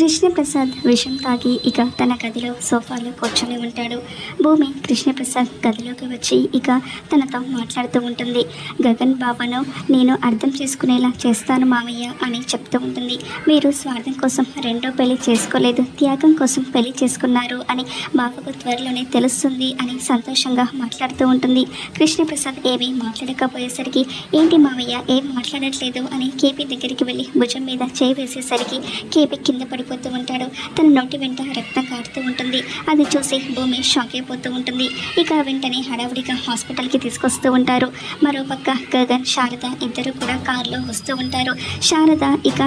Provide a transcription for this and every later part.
కృష్ణప్రసాద్ విషం తాగి ఇక తన గదిలో సోఫాలో కూర్చొని ఉంటాడు. భూమి కృష్ణప్రసాద్ గదిలోకి వచ్చి ఇక తనతో మాట్లాడుతూ ఉంటుంది. గగన్ బాబాను నేను అర్థం చేసుకునేలా చేస్తాను మామయ్య అని చెప్తూ ఉంటుంది. మీరు స్వార్థం కోసం రెండో పెళ్ళి చేసుకోలేదు త్యాగం కోసం పెళ్ళి చేసుకున్నారు అని బాబాకు త్వరలోనే తెలుస్తుంది అని సంతోషంగా మాట్లాడుతూ ఉంటుంది. కృష్ణప్రసాద్ ఏమీ మాట్లాడకపోయేసరికి ఏంటి మామయ్య ఏం మాట్లాడట్లేదు అని కేపీ దగ్గరికి వెళ్ళి భుజం మీద చేయి వేసేసరికి కేపీ కింద పడిపోతూ ఉంటాడు. తన నోటి వెంట రక్తం కారుతూ ఉంటుంది. అది చూసి భూమి షాక్ అయిపోతూ ఉంటుంది. ఇక వెంటనే హడావుడిగా హాస్పిటల్కి తీసుకొస్తూ ఉంటారు. మరోపక్క గగన్ శారద ఇద్దరు కూడా కారులో వస్తూ ఉంటారు. శారద ఇక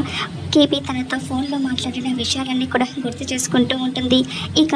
కేపీ తనతో ఫోన్లో మాట్లాడిన విషయాలన్నీ కూడా గుర్తు చేసుకుంటూ ఉంటుంది. ఇక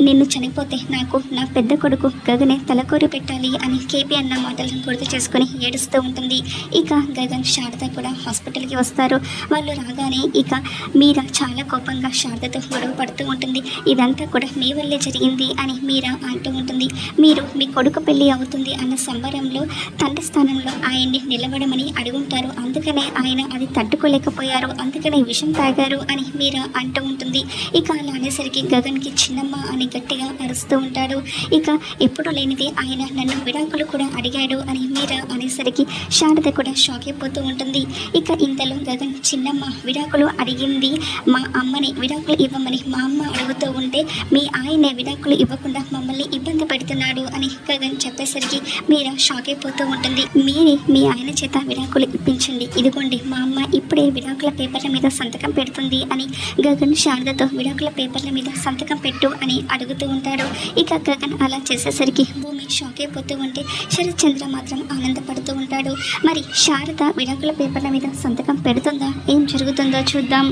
నిన్ను చనిపోతే నాకు నా పెద్ద కొడుకు గగనే తలకూరి పెట్టాలి అని కేపీ అన్న మాటలను గుర్తు చేసుకుని ఏడుస్తూ ఉంటుంది. ఇక గగన్ శారద కూడా హాస్పిటల్కి వస్తారు. వాళ్ళు రాగానే ఇక మీరా చాలా కోపంగా శారదతో గొడవ పడుతూ ఉంటుంది. ఇదంతా కూడా మీ వల్లే జరిగింది అని మీరా అంటూ ఉంటుంది. మీరు మీ కొడుకు పెళ్ళి అవుతుంది అన్న సంబరంలో తండ్రి స్థానంలో ఆయన్ని నిలబడమని అడుగుంటారు. అందుకనే ఆయన అది తట్టుకోలేకపోయారు. అందుకనే విషం తాగారు అని మీరా అంటూ ఉంటుంది. ఇక అలా అనేసరికి గగన్కి చిన్నమ్మ అని గట్టిగా అరుస్తూ ఉంటాడు. ఇక ఎప్పుడు లేనిది ఆయన నన్ను విడాకులు కూడా అడిగాడు అని మీరా అనేసరికి శారద కూడా షాక్ అయిపోతూ ఉంటుంది. ఇక ఇంతలో గగన్ చిన్నమ్మ విడాకులు అడిగింది మా అమ్మ అమ్మని విడాకులు ఇవ్వమని మా అమ్మ అడుగుతూ ఉంటే మీ ఆయనే విడాకులు ఇవ్వకుండా మమ్మల్ని ఇబ్బంది పెడుతున్నాడు అని గగన్ చెప్పేసరికి మీరు షాక్ అయిపోతూ ఉంటుంది. మీరే మీ ఆయన చేత విడాకులు ఇప్పించండి. ఇదిగోండి మా అమ్మ ఇప్పుడే విడాకుల పేపర్ల మీద సంతకం పెడుతుంది అని గగన్ శారదతో విడాకుల పేపర్ల మీద సంతకం పెట్టు అని అడుగుతూ ఉంటాడు. ఇక గగన్ అలా చేసేసరికి భూమి షాక్ అయిపోతూ ఉంటే శరత్ చంద్ర మాత్రం ఆనందపడుతూ ఉంటాడు. మరి శారద విడాకుల పేపర్ల మీద సంతకం పెడుతుందా? ఏం జరుగుతుందో చూద్దాం.